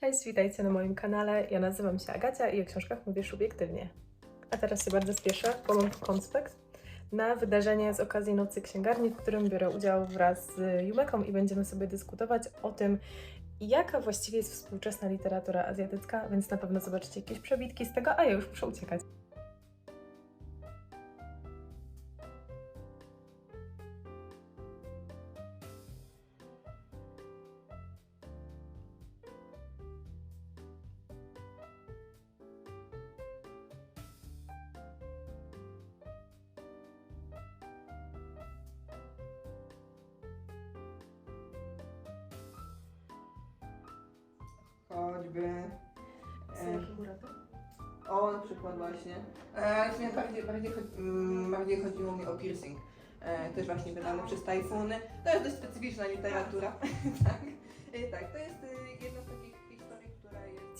Cześć, witajcie na moim kanale. Ja nazywam się Agacia i o książkach mówię subiektywnie. A teraz się bardzo spieszę, bo mam konspekt na wydarzenie z okazji Nocy Księgarni, w którym biorę udział wraz z Jumeką i będziemy sobie dyskutować o tym, jaka właściwie jest współczesna literatura azjatycka, więc na pewno zobaczycie jakieś przebitki z tego, a ja już muszę uciekać. E, w sumie bardziej, bardziej, cho- mm, bardziej chodziło mi o piercing. E, też właśnie wydany przez Tajfuny. To jest dość specyficzna literatura. tak. E, tak, to jest e, jedna z takich.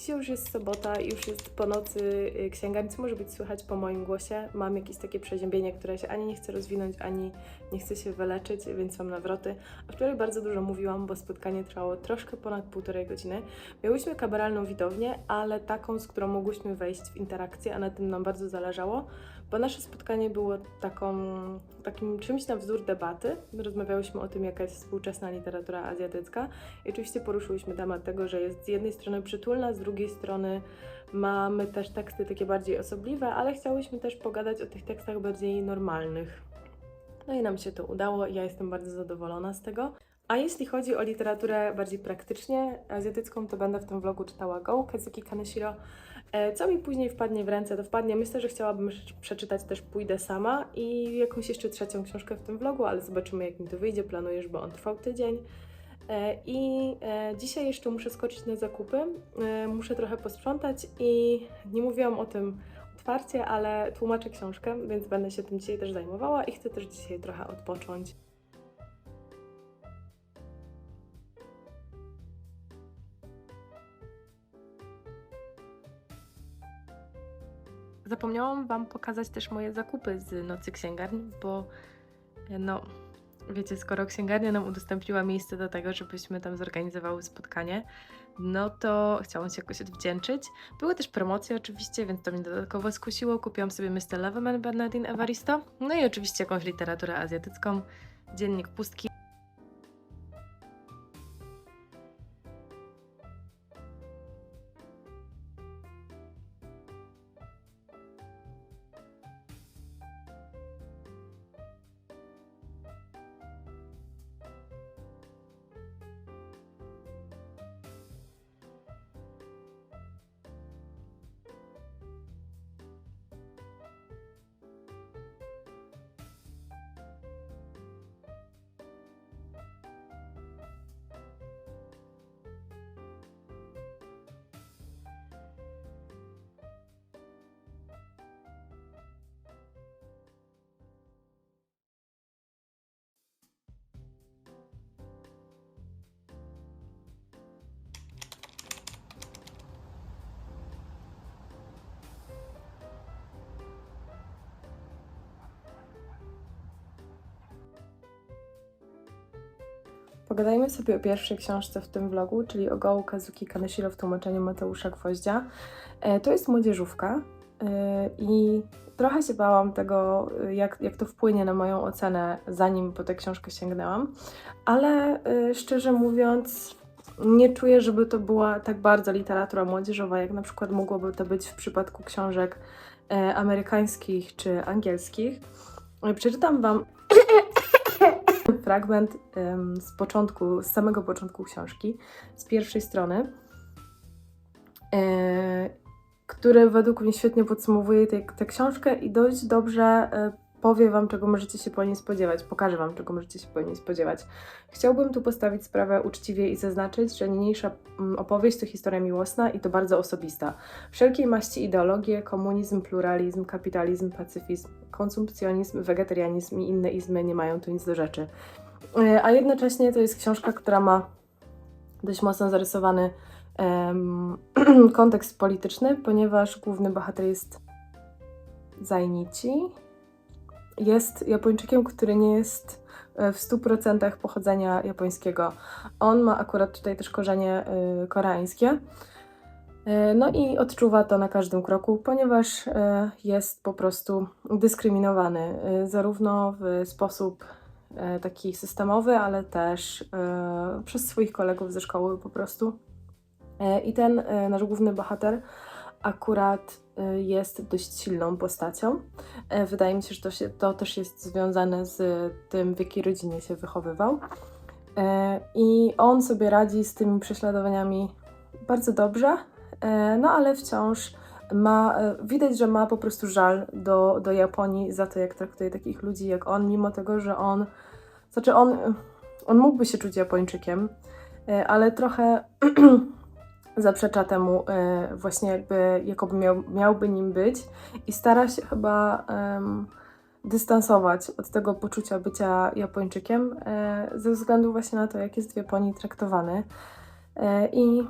Dzisiaj już jest sobota, już jest po nocy y, księgarni, co może być słychać po moim głosie. Mam jakieś takie przeziębienie, które się ani nie chce rozwinąć, ani nie chce się wyleczyć, więc mam nawroty. A wczoraj bardzo dużo mówiłam, bo spotkanie trwało troszkę ponad półtorej godziny. Miałyśmy kameralną widownię, ale taką, z którą mogłyśmy wejść w interakcję, a na tym nam bardzo zależało, bo nasze spotkanie było taką, takim czymś na wzór debaty. Rozmawiałyśmy o tym, jaka jest współczesna literatura azjatycka i oczywiście poruszyłyśmy temat tego, że jest z jednej strony przytulna, z drugiej strony mamy też teksty takie bardziej osobliwe, ale chciałyśmy też pogadać o tych tekstach bardziej normalnych. No i nam się to udało ja jestem bardzo zadowolona z tego. A jeśli chodzi o literaturę bardziej praktycznie azjatycką, to będę w tym vlogu czytała Go Kazuki Kaneshiro. E, Co mi później wpadnie w ręce, to wpadnie. Myślę, że chciałabym prze- przeczytać też Pójdę sama i jakąś jeszcze trzecią książkę w tym vlogu, ale zobaczymy jak mi to wyjdzie. Planuję, żeby on trwał tydzień. E, I e, dzisiaj jeszcze muszę skoczyć na zakupy, muszę trochę posprzątać i nie mówiłam o tym otwarcie, ale tłumaczę książkę, więc będę się tym dzisiaj też zajmowała i chcę też dzisiaj trochę odpocząć. Zapomniałam Wam pokazać też moje zakupy z Nocy Księgarni, bo e, no, wiecie, skoro księgarnia nam udostępniła miejsce do tego, żebyśmy tam zorganizowały spotkanie, no to chciałam się jakoś odwdzięczyć. Były też promocje oczywiście, więc to mnie dodatkowo skusiło. Kupiłam sobie Mr. Leveman Bernardine Evaristo, no i oczywiście jakąś literaturę azjatycką, dziennik pustki. Pogadajmy sobie o pierwszej książce w tym vlogu, czyli o Go Kazuki Kaneshiro w tłumaczeniu Mateusza Gwoździa. E, To jest młodzieżówka e, i trochę się bałam tego, e, jak, jak to wpłynie na moją ocenę, zanim po tę książkę sięgnęłam, ale szczerze mówiąc, nie czuję, żeby to była tak bardzo literatura młodzieżowa, jak na przykład mogłoby to być w przypadku książek amerykańskich czy angielskich. Przeczytam Wam fragment z początku, z samego początku książki, z pierwszej strony, e, który według mnie świetnie podsumowuje tę tę książkę i dość dobrze e, powie Wam, czego możecie się po niej spodziewać, pokaże Wam, czego możecie się po niej spodziewać. Chciałbym tu postawić sprawę uczciwie i zaznaczyć, że niniejsza opowieść to historia miłosna i to bardzo osobista. Wszelkiej maści ideologie, komunizm, pluralizm, kapitalizm, pacyfizm, konsumpcjonizm, wegetarianizm i inne izmy nie mają tu nic do rzeczy. E, A jednocześnie to jest książka, która ma dość mocno zarysowany em, kontekst polityczny, ponieważ główny bohater jest Zainichi jest Japończykiem, który nie jest e, w 100% pochodzenia japońskiego. On ma akurat tutaj też korzenie y, koreańskie. No i odczuwa to na każdym kroku, ponieważ jest po prostu dyskryminowany, zarówno w sposób taki systemowy, ale też e, przez swoich kolegów ze szkoły po prostu. E, I ten e, nasz główny bohater akurat e, jest dość silną postacią. E, Wydaje mi się, że to, się, to też jest związane z tym, w jakiej rodzinie się wychowywał. E, I on sobie radzi z tymi prześladowaniami bardzo dobrze, e, no ale wciąż ma, e, widać, że ma po prostu żal do, do Japonii za to, jak traktuje takich ludzi jak on, mimo tego, że on, znaczy on, on mógłby się czuć Japończykiem, e, ale trochę zaprzecza temu e, właśnie jakby, jakoby miał, miałby nim być i stara się chyba em, dystansować od tego poczucia bycia Japończykiem ze względu właśnie na to, jak jest w Japonii traktowany. I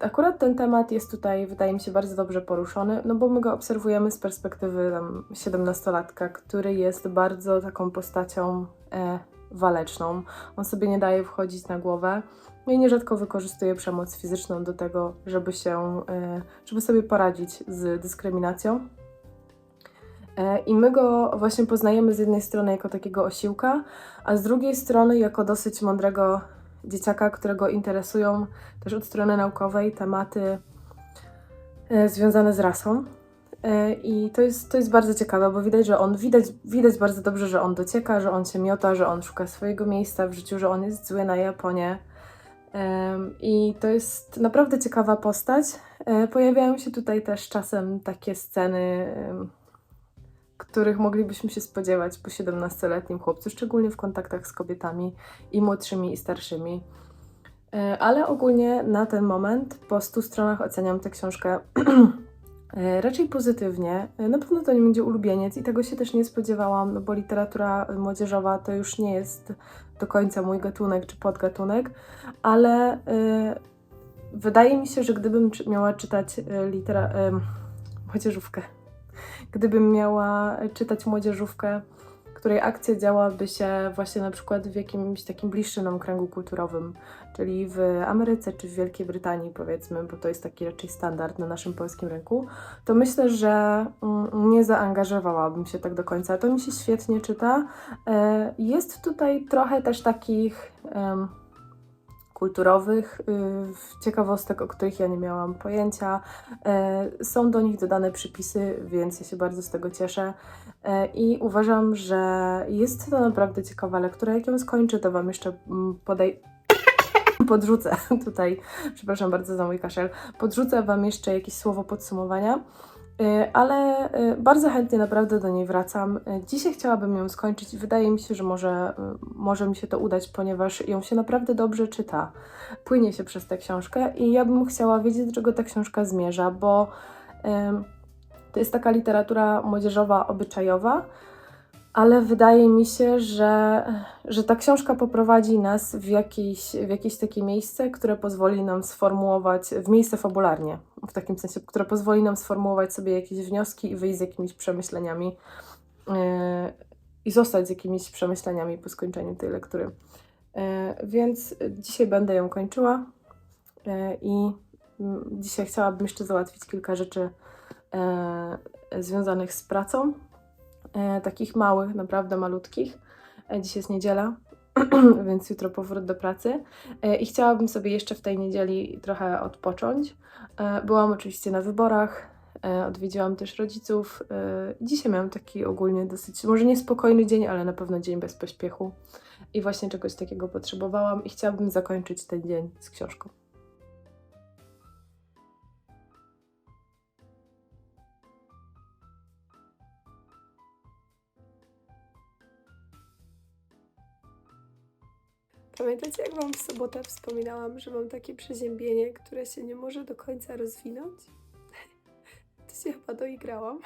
akurat ten temat jest tutaj, wydaje mi się, bardzo dobrze poruszony, no bo my go obserwujemy z perspektywy tam 17-latka, który jest bardzo taką postacią e, waleczną. On sobie nie daje wchodzić na głowę. No i nierzadko wykorzystuje przemoc fizyczną do tego, żeby się, e, żeby sobie poradzić z dyskryminacją. E, I my go właśnie poznajemy z jednej strony jako takiego osiłka, a z drugiej strony jako dosyć mądrego dzieciaka, którego interesują też od strony naukowej tematy e, związane z rasą. E, I to jest, to jest bardzo ciekawe, bo widać, że on widać, widać bardzo dobrze, że on docieka, że on się miota, że on szuka swojego miejsca w życiu, że on jest zły na Japonię. I to jest naprawdę ciekawa postać. E, Pojawiają się tutaj też czasem takie sceny, których moglibyśmy się spodziewać po 17-letnim chłopcu, szczególnie w kontaktach z kobietami i młodszymi, i starszymi. E, Ale ogólnie na ten moment po 100 stronach oceniam tę książkę e, raczej pozytywnie. E, Na pewno to nie będzie ulubieniec i tego się też nie spodziewałam, no bo literatura młodzieżowa to już nie jest do końca mój gatunek czy podgatunek, ale wydaje mi się, że gdybym miała czytać litera, młodzieżówkę, gdybym miała czytać młodzieżówkę, której akcja działaby się właśnie na przykład w jakimś takim bliższym nam kręgu kulturowym, czyli w Ameryce czy w Wielkiej Brytanii powiedzmy, bo to jest taki raczej standard na naszym polskim rynku, to myślę, że mm, nie zaangażowałabym się tak do końca. To mi się świetnie czyta. E, Jest tutaj trochę też takich kulturowych y, ciekawostek, o których ja nie miałam pojęcia. E, Są do nich dodane przypisy, więc ja się bardzo z tego cieszę. E, I uważam, że jest to naprawdę ciekawa lektura. Jak ją skończę, to Wam jeszcze mm, podaj... podrzucę tutaj, przepraszam bardzo za mój kaszel, podrzucę Wam jeszcze jakieś słowo podsumowania. Y, Ale y, bardzo chętnie naprawdę do niej wracam. Y, Dzisiaj chciałabym ją skończyć wydaje mi się, że może, może mi się to udać, ponieważ ją się naprawdę dobrze czyta. Płynie się przez tę książkę i ja bym chciała wiedzieć, do czego ta książka zmierza, bo to jest taka literatura młodzieżowa, obyczajowa, ale wydaje mi się, że, że ta książka poprowadzi nas w jakieś, w jakieś takie miejsce, które pozwoli nam sformułować, w miejsce fabularnie, w takim sensie, które pozwoli nam sformułować sobie jakieś wnioski i wyjść z jakimiś przemyśleniami yy, i zostać z jakimiś przemyśleniami po skończeniu tej lektury. Yy, więc dzisiaj będę ją kończyła yy, i dzisiaj chciałabym jeszcze załatwić kilka rzeczy związanych z pracą e, takich małych, naprawdę malutkich. E, Dziś jest niedziela, więc jutro powrót do pracy. E, I chciałabym sobie jeszcze w tej niedzieli trochę odpocząć. E, Byłam oczywiście na wyborach, e, odwiedziłam też rodziców. E, Dzisiaj miałam taki ogólnie dosyć, może niespokojny dzień, ale na pewno dzień bez pośpiechu. I właśnie czegoś takiego potrzebowałam i chciałabym zakończyć ten dzień z książką. Pamiętacie, jak Wam w sobotę wspominałam, że mam takie przeziębienie, które się nie może do końca rozwinąć? To się chyba doigrałam.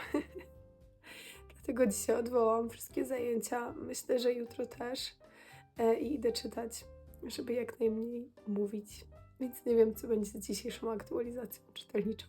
Dlatego dzisiaj odwołam wszystkie zajęcia. Myślę, że jutro też. E, I idę czytać, żeby jak najmniej mówić. Więc nie wiem, co będzie z dzisiejszą aktualizacją czytelniczą.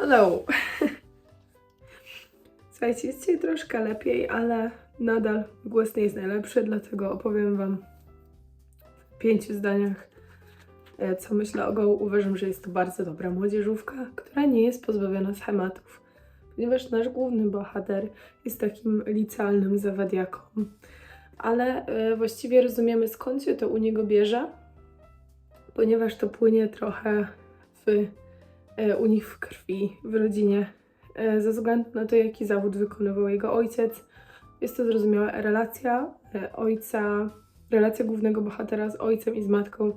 Hello! Słuchajcie, jest dzisiaj troszkę lepiej, ale nadal głos nie jest najlepszy, dlatego opowiem Wam w pięciu zdaniach, e, co myślę o Go. Uważam, że jest to bardzo dobra młodzieżówka, która nie jest pozbawiona schematów, ponieważ nasz główny bohater jest takim licealnym zawadiaką, ale e, właściwie rozumiemy skąd się to u niego bierze, ponieważ to płynie trochę w u nich w krwi, w rodzinie, e, ze względu na to, jaki zawód wykonywał jego ojciec. Jest to zrozumiała relacja e, ojca, relacja głównego bohatera z ojcem i z matką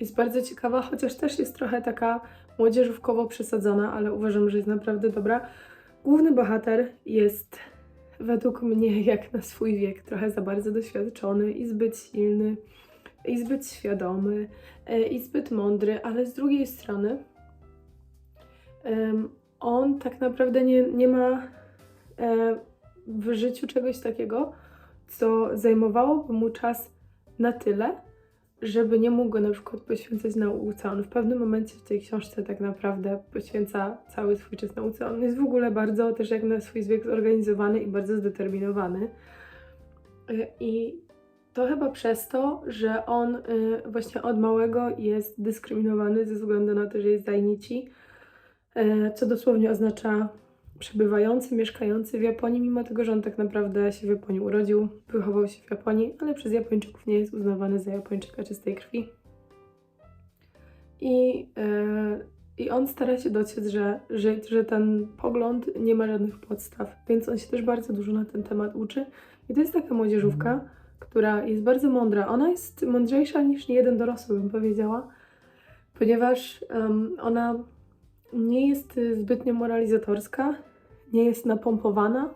jest bardzo ciekawa, chociaż też jest trochę taka młodzieżówkowo przesadzona, ale uważam, że jest naprawdę dobra. Główny bohater jest według mnie jak na swój wiek trochę za bardzo doświadczony i zbyt silny, i zbyt świadomy, e, i zbyt mądry, ale z drugiej strony on tak naprawdę nie, nie ma e, w życiu czegoś takiego, co zajmowałoby mu czas na tyle, żeby nie mógł go na przykład poświęcać nauce. On w pewnym momencie w tej książce tak naprawdę poświęca cały swój czas nauce. On jest w ogóle bardzo też jak na swój wiek zorganizowany i bardzo zdeterminowany. E, I to chyba przez to, że on y, właśnie od małego jest dyskryminowany ze względu na to, że jest Dainichi, y, co dosłownie oznacza przebywający, mieszkający w Japonii, mimo tego, że on tak naprawdę się w Japonii urodził, wychował się w Japonii, ale przez Japończyków nie jest uznawany za Japończyka czystej krwi. I, y, i on stara się dociec, że, że, że ten pogląd nie ma żadnych podstaw, więc on się też bardzo dużo na ten temat uczy. I to jest taka młodzieżówka, która jest bardzo mądra. Ona jest mądrzejsza niż niejeden dorosły, bym powiedziała, ponieważ em, ona nie jest y, zbytnio moralizatorska, nie jest napompowana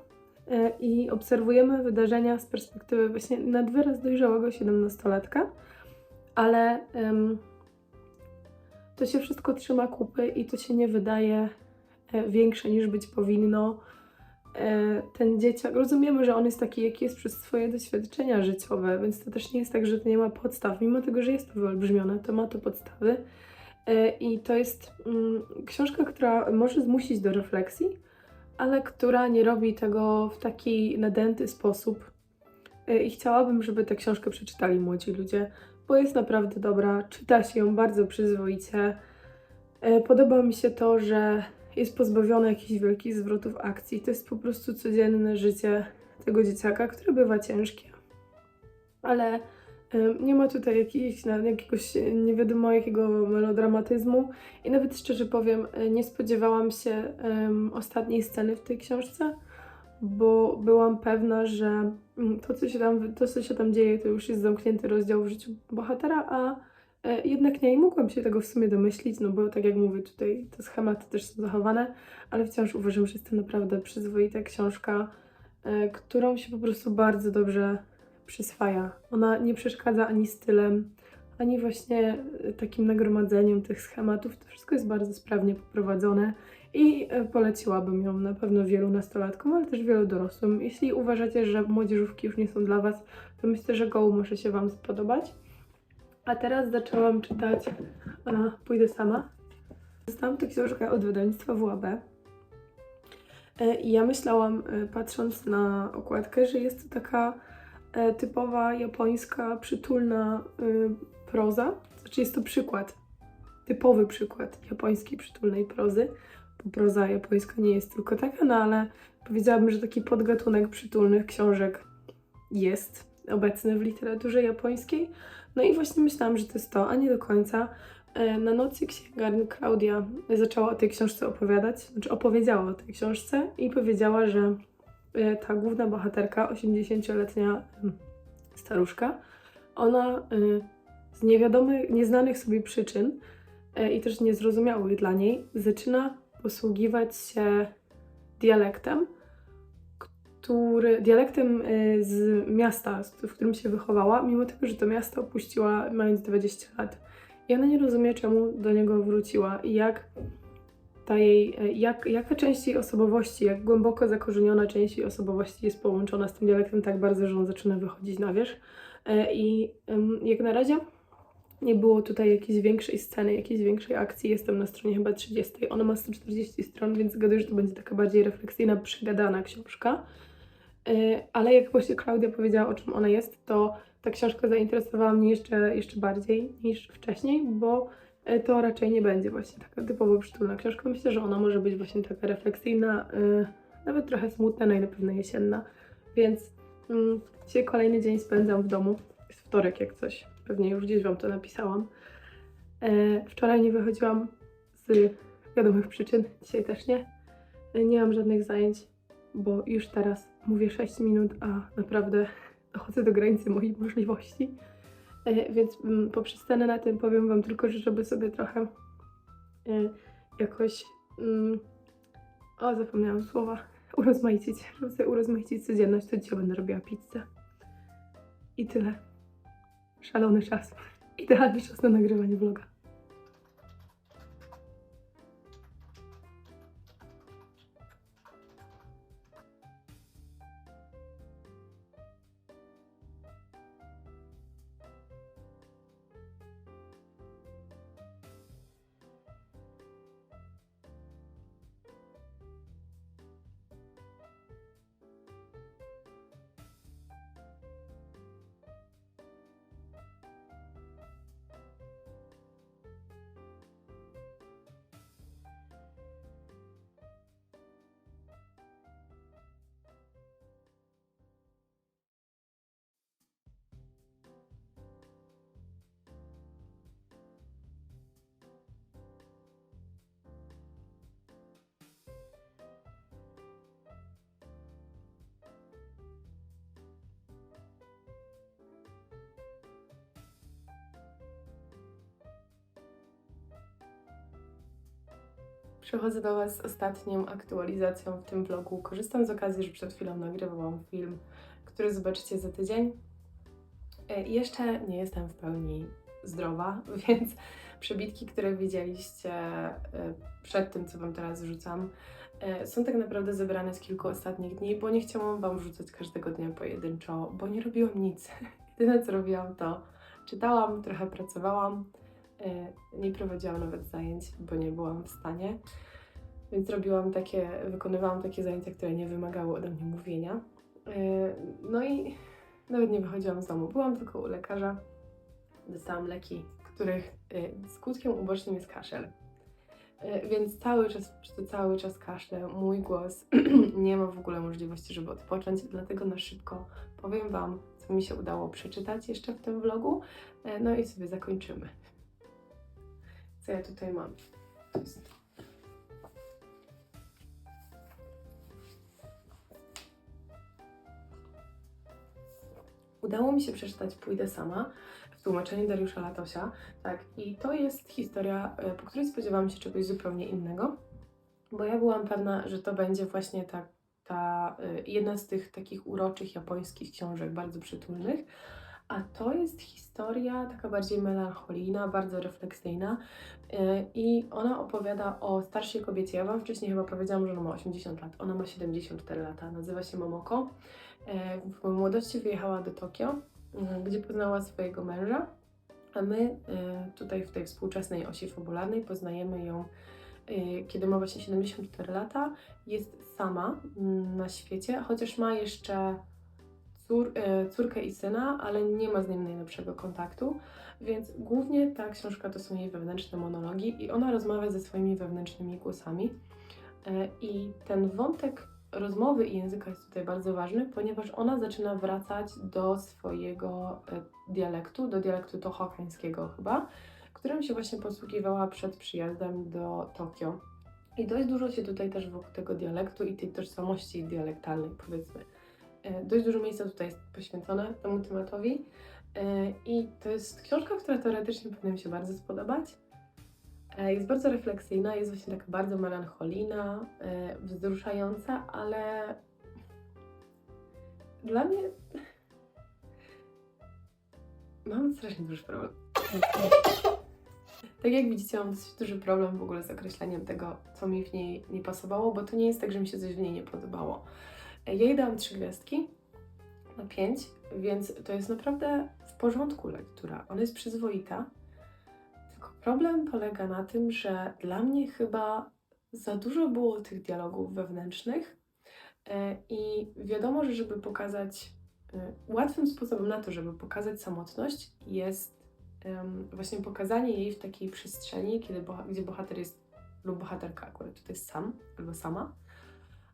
e, i obserwujemy wydarzenia z perspektywy właśnie nad wyraz dojrzałego siedemnastolatka, ale em, to się wszystko trzyma kupy i to się nie wydaje e, większe niż być powinno e, ten dzieciak, rozumiemy, że on jest taki, jaki jest przez swoje doświadczenia życiowe, więc to też nie jest tak, że to nie ma podstaw, mimo tego, że jest to wyolbrzymione, to ma to podstawy. E, I to jest mm, książka, która może zmusić do refleksji, ale która nie robi tego w taki nadęty sposób. E, I chciałabym, żeby tę książkę przeczytali młodzi ludzie, bo jest naprawdę dobra, czyta się ją bardzo przyzwoicie. E, Podoba mi się to, że jest pozbawione jakichś wielkich zwrotów akcji. To jest po prostu codzienne życie tego dzieciaka, które bywa ciężkie. Ale nie ma tutaj jakiegoś e, nie wiadomo jakiego melodramatyzmu. I nawet szczerze powiem, e, nie spodziewałam się em, ostatniej sceny w tej książce, bo byłam pewna, że mm, to co, się tam, to, co się tam dzieje, to już jest zamknięty rozdział w życiu bohatera, a E, Jednak nie, i mogłam się tego w sumie domyślić, no bo tak jak mówię, tutaj te schematy też są zachowane, ale wciąż uważam, że jest to naprawdę przyzwoita książka, e, którą się po prostu bardzo dobrze przyswaja. Ona nie przeszkadza ani stylem, ani właśnie e, takim nagromadzeniem tych schematów. To wszystko jest bardzo sprawnie poprowadzone i e, poleciłabym ją na pewno wielu nastolatkom, ale też wielu dorosłym. Jeśli uważacie, że młodzieżówki już nie są dla Was, to myślę, że Go może się Wam spodobać. A teraz zaczęłam czytać a, Pójdę sama. Dostałam tę książkę od wydawnictwa WAB. E, I ja myślałam, patrząc na okładkę, że jest to taka typowa japońska, przytulna y, proza. Znaczy jest to przykład, typowy przykład japońskiej przytulnej prozy, bo proza japońska nie jest tylko taka, no ale powiedziałabym, że taki podgatunek przytulnych książek jest obecny w literaturze japońskiej. No i właśnie myślałam, że to jest to, a nie do końca. E, Na nocy księgarni Klaudia zaczęła o tej książce opowiadać, znaczy opowiedziała o tej książce i powiedziała, że e, ta główna bohaterka, 80-letnia mm, staruszka, ona e, z niewiadomych, nieznanych sobie przyczyn e, i też niezrozumiałych dla niej zaczyna posługiwać się dialektem, który, dialektem y, z miasta, w którym się wychowała, mimo tego, że to miasto opuściła mając 20 lat. I ona nie rozumie, czemu do niego wróciła i jak ta jej, y, jak, jaka część jej osobowości, jak głęboko zakorzeniona część jej osobowości jest połączona z tym dialektem tak bardzo, że on zaczyna wychodzić na wierzch. Y, I jak na razie nie było tutaj jakiejś większej sceny, jakiejś większej akcji. Jestem na stronie chyba 30. Ona ma 140 stron, więc zgaduję, że to będzie taka bardziej refleksyjna, przegadana książka. Yy, Ale jak właśnie Klaudia powiedziała, o czym ona jest, to ta książka zainteresowała mnie jeszcze, jeszcze bardziej niż wcześniej, bo to raczej nie będzie właśnie taka typowo przytulna książka. Myślę, że ona może być właśnie taka refleksyjna, yy, nawet trochę smutna, no i na pewno jesienna. Więc mm, dzisiaj kolejny dzień spędzam w domu. Jest wtorek jak coś. Pewnie już gdzieś Wam to napisałam. E, wczoraj nie wychodziłam z wiadomych przyczyn. Dzisiaj też nie. E, nie mam żadnych zajęć, bo już teraz mówię 6 minut, a naprawdę dochodzę do granicy moich możliwości. E, więc mm, poprzestanę na tym. Powiem Wam tylko, że żeby sobie trochę e, jakoś. Mm, o, zapomniałam słowa. Urozmaicić. Żeby sobie urozmaicić codzienność, to dzisiaj będę robiła pizzę. I tyle. Szalony czas. Idealny czas na nagrywanie vloga. Przechodzę do Was z ostatnią aktualizacją w tym vlogu. Korzystam z okazji, że przed chwilą nagrywałam film, który zobaczycie za tydzień. E, Jeszcze nie jestem w pełni zdrowa, więc przebitki, które widzieliście e, przed tym, co Wam teraz wrzucam, e, są tak naprawdę zebrane z kilku ostatnich dni, bo nie chciałam Wam wrzucać każdego dnia pojedynczo, bo nie robiłam nic. Jedyne co robiłam to czytałam, trochę pracowałam, nie prowadziłam nawet zajęć, bo nie byłam w stanie. Więc robiłam takie, wykonywałam takie zajęcia, które nie wymagały ode mnie mówienia. E, No i nawet nie wychodziłam z domu. Byłam tylko u lekarza. Dostałam leki, których e, skutkiem ubocznym jest kaszel. E, Więc cały czas, cały czas kaszlę, mój głos nie ma w ogóle możliwości, żeby odpocząć, dlatego na szybko powiem Wam, co mi się udało przeczytać jeszcze w tym vlogu, e, no i sobie zakończymy. Co ja tutaj mam? To jest Udało mi się przeczytać Pójdę sama w tłumaczeniu Dariusza Latosia. Tak, i to jest historia, e, po której spodziewałam się czegoś zupełnie innego, bo ja byłam pewna, że to będzie właśnie ta, ta e, jedna z tych takich uroczych japońskich książek, bardzo przytulnych. A to jest historia taka bardziej melancholijna, bardzo refleksyjna e, i ona opowiada o starszej kobiecie. Ja Wam wcześniej chyba powiedziałam, że ona ma 80 lat. Ona ma 74 lata. Nazywa się Momoko. E, W młodości wyjechała do Tokio, m, gdzie poznała swojego męża, a my e, tutaj w tej współczesnej osi fabularnej poznajemy ją, e, kiedy ma właśnie 74 lata. Jest sama mm, na świecie, chociaż ma jeszcze cór, e, córkę i syna, ale nie ma z nim najlepszego kontaktu, więc głównie ta książka to są jej wewnętrzne monologi i ona rozmawia ze swoimi wewnętrznymi głosami. E, I ten wątek rozmowy i języka jest tutaj bardzo ważny, ponieważ ona zaczyna wracać do swojego e, dialektu, do dialektu tohokańskiego chyba, którym się właśnie posługiwała przed przyjazdem do Tokio. I dość dużo się tutaj też wokół tego dialektu i tej tożsamości dialektalnej, powiedzmy. E, Dość dużo miejsca tutaj jest poświęcone temu tematowi. E, I to jest książka, która teoretycznie powinna mi się bardzo spodobać. E, Jest bardzo refleksyjna, jest właśnie taka bardzo melancholijna, wzruszająca, ale dla mnie mam strasznie duży problem. Tak jak widzicie, mam dosyć duży problem w ogóle z określeniem tego, co mi w niej nie pasowało, bo to nie jest tak, że mi się coś w niej nie podobało. Jej dałam trzy gwiazdki na pięć, więc to jest naprawdę w porządku lektura. Ona jest przyzwoita, Problem polega na tym, że dla mnie chyba za dużo było tych dialogów wewnętrznych e, i wiadomo, że żeby pokazać e, łatwym sposobem na to, żeby pokazać samotność jest właśnie pokazanie jej w takiej przestrzeni, kiedy gdzie bohater jest lub bohaterka akurat tutaj sam albo sama.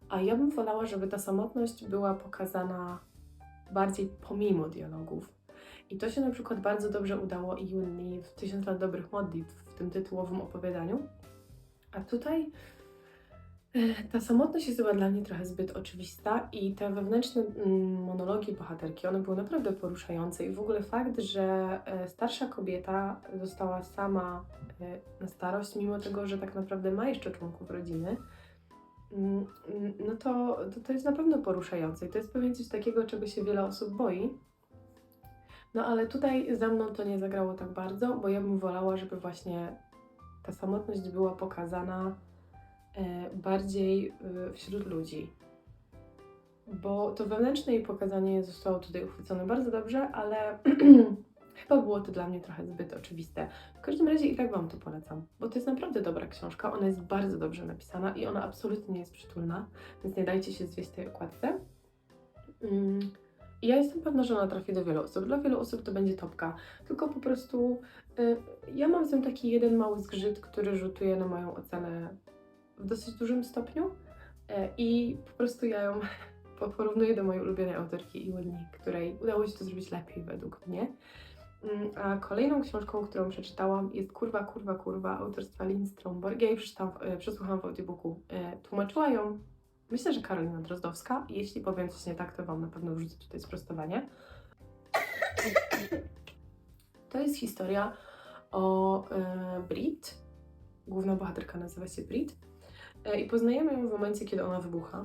A ja bym wolała, żeby ta samotność była pokazana bardziej pomimo dialogów. I to się na przykład bardzo dobrze udało Iunni w Tysiąc lat dobrych modlitw, w tym tytułowym opowiadaniu. A tutaj e, ta samotność jest chyba dla mnie trochę zbyt oczywista i te wewnętrzne mm, monologi bohaterki, one były naprawdę poruszające i w ogóle fakt, że e, starsza kobieta została sama e, na starość, mimo tego, że tak naprawdę ma jeszcze członków rodziny, no to, to to jest na pewno poruszające i to jest pewnie coś takiego, czego się wiele osób boi. No ale tutaj ze mną to nie zagrało tak bardzo, bo ja bym wolała, żeby właśnie ta samotność była pokazana e, bardziej e, wśród ludzi. Bo to wewnętrzne jej pokazanie zostało tutaj uchwycone bardzo dobrze, ale chyba było to dla mnie trochę zbyt oczywiste. W każdym razie i tak Wam to polecam, bo to jest naprawdę dobra książka, ona jest bardzo dobrze napisana i ona absolutnie nie jest przytulna, więc nie dajcie się zwieść tej okładce. Mm. I ja jestem pewna, że ona trafi do wielu osób. Dla wielu osób to będzie topka. Tylko po prostu y, ja mam w tym taki jeden mały zgrzyt, który rzutuje na moją ocenę w dosyć dużym stopniu. Y, I po prostu ja ją po- porównuję do mojej ulubionej autorki Iwoni, której udało się to zrobić lepiej według mnie. Mm, A kolejną książką, którą przeczytałam jest Kurwa, Kurwa, Kurwa autorstwa. Ja jej przeczytałam, y, przesłuchałam w audiobooku. Y, Tłumaczyła ją Myślę, że Karolina Drozdowska. Jeśli powiem coś nie tak, to Wam na pewno wrzucę tutaj sprostowanie. To jest historia o e, Brit. Główna bohaterka nazywa się Brit. E, I poznajemy ją w momencie, kiedy ona wybucha.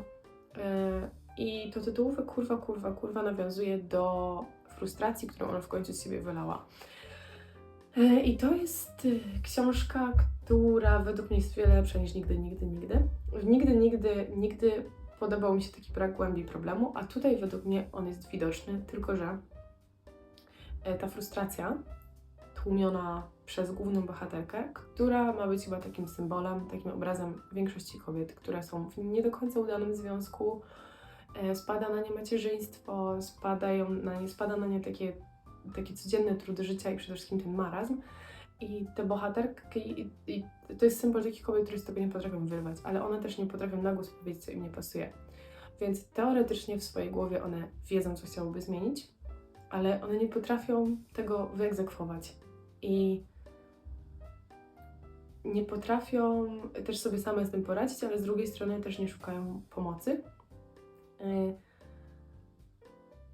E, I to tytułowe kurwa, kurwa, kurwa nawiązuje do frustracji, którą ona w końcu z siebie wylała. E, I to jest e, książka, która według mnie jest wiele lepsza niż nigdy, nigdy, nigdy. Nigdy, nigdy, nigdy podobał mi się taki brak głębi problemu, a tutaj według mnie on jest widoczny, tylko że e, ta frustracja tłumiona przez główną bohaterkę, która ma być chyba takim symbolem, takim obrazem większości kobiet, które są w nie do końca udanym związku, spada na nie macierzyństwo, spadają na nie, spada na nie takie, takie codzienne trudy życia i przede wszystkim ten marazm. I te bohaterki, i, i to jest symbol takich kobiet, które z tego nie potrafią wyrwać, ale one też nie potrafią na głos powiedzieć, co im nie pasuje. Więc teoretycznie w swojej głowie one wiedzą, co chciałyby zmienić, ale one nie potrafią tego wyegzekwować. I nie potrafią też sobie same z tym poradzić, ale z drugiej strony też nie szukają pomocy. Yy,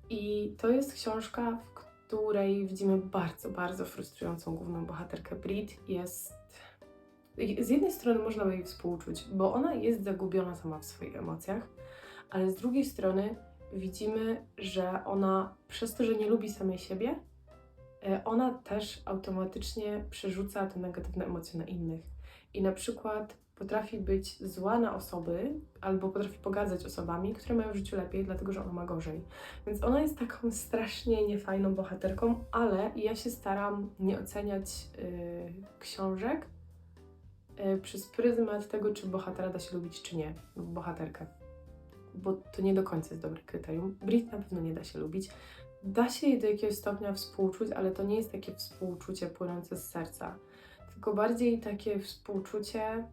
I to jest książka, w której widzimy bardzo, bardzo frustrującą główną bohaterkę. Brit jest. Z jednej strony można jej współczuć, bo ona jest zagubiona sama w swoich emocjach, ale z drugiej strony widzimy, że ona przez to, że nie lubi samej siebie, e, ona też automatycznie przerzuca te negatywne emocje na innych. I na przykład potrafi być zła na osoby, albo potrafi pogardzać osobami, które mają w życiu lepiej, dlatego że ona ma gorzej. Więc ona jest taką strasznie niefajną bohaterką, ale ja się staram nie oceniać y, książek y, przez pryzmat tego, czy bohatera da się lubić, czy nie, bohaterkę. Bo to nie do końca jest dobre kryterium. Brit na pewno nie da się lubić. Da się jej do jakiegoś stopnia współczuć, ale to nie jest takie współczucie płynące z serca, tylko bardziej takie współczucie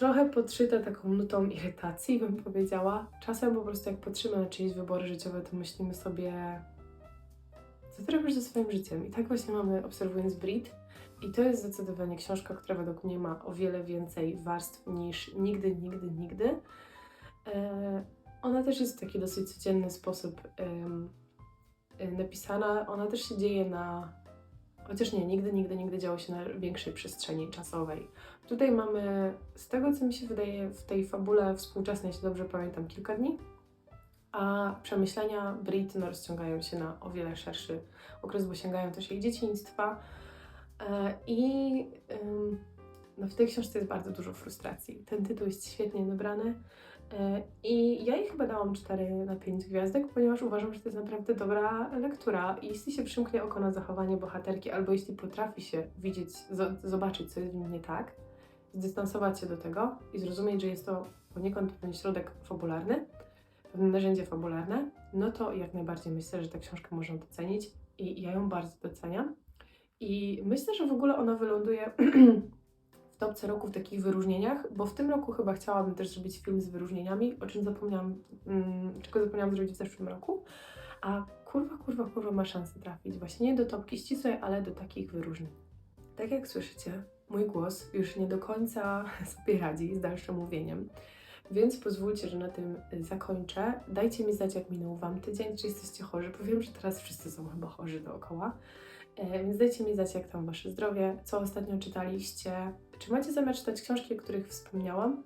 trochę podszyte taką nutą irytacji, bym powiedziała. Czasem po prostu jak patrzymy na czyjeś wybory życiowe, to myślimy sobie, co ty robisz ze swoim życiem? I tak właśnie mamy obserwując Brit. I to jest zdecydowanie książka, która według mnie ma o wiele więcej warstw niż nigdy, nigdy, nigdy. E, ona też jest w taki dosyć codzienny sposób e, napisana. Ona też się dzieje na. Chociaż nie, nigdy, nigdy, nigdy działo się na większej przestrzeni czasowej. Tutaj mamy, z tego co mi się wydaje, w tej fabule współczesnej, jeśli dobrze pamiętam, kilka dni, a przemyślenia Brit no, rozciągają się na o wiele szerszy okres, bo sięgają też jej dzieciństwa. E, I no, w tej książce jest bardzo dużo frustracji. Ten tytuł jest świetnie dobrany. E, I ja jej chyba dałam 4 na 5 gwiazdek, ponieważ uważam, że to jest naprawdę dobra lektura. I jeśli się przymknie oko na zachowanie bohaterki, albo jeśli potrafi się widzieć, zo- zobaczyć, co jest w nim nie tak, zdystansować się do tego i zrozumieć, że jest to poniekąd pewien środek fabularny, pewne narzędzie fabularne, no to jak najbardziej myślę, że tę książkę można docenić i ja ją bardzo doceniam. I myślę, że w ogóle ona wyląduje topce roku w takich wyróżnieniach, bo w tym roku chyba chciałabym też zrobić film z wyróżnieniami, o czym zapomniałam, mm, czego zapomniałam zrobić w zeszłym roku. A kurwa, kurwa, kurwa ma szansę trafić właśnie nie do topki ścisłej, ale do takich wyróżnień. Tak jak słyszycie, mój głos już nie do końca sobie radzi z dalszym mówieniem. Więc pozwólcie, że na tym zakończę. Dajcie mi znać, jak minął Wam tydzień, czy jesteście chorzy, bo wiem, że teraz wszyscy są chyba chorzy dookoła. Więc dajcie mi znać, jak tam Wasze zdrowie, co ostatnio czytaliście, czy macie zamiar czytać książki, o których wspomniałam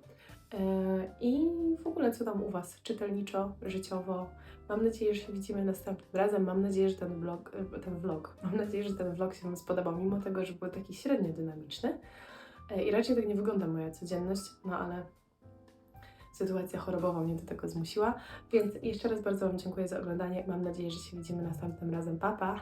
E, i w ogóle co tam u Was, czytelniczo, życiowo. Mam nadzieję, że się widzimy następnym razem. Mam nadzieję, że ten vlog, e, ten vlog, mam nadzieję, że ten vlog się Wam spodobał, mimo tego, że był taki średnio dynamiczny. E, I raczej tak nie wygląda moja codzienność, no ale sytuacja chorobowa mnie do tego zmusiła. Więc jeszcze raz bardzo Wam dziękuję za oglądanie. Mam nadzieję, że się widzimy następnym razem. Pa, pa!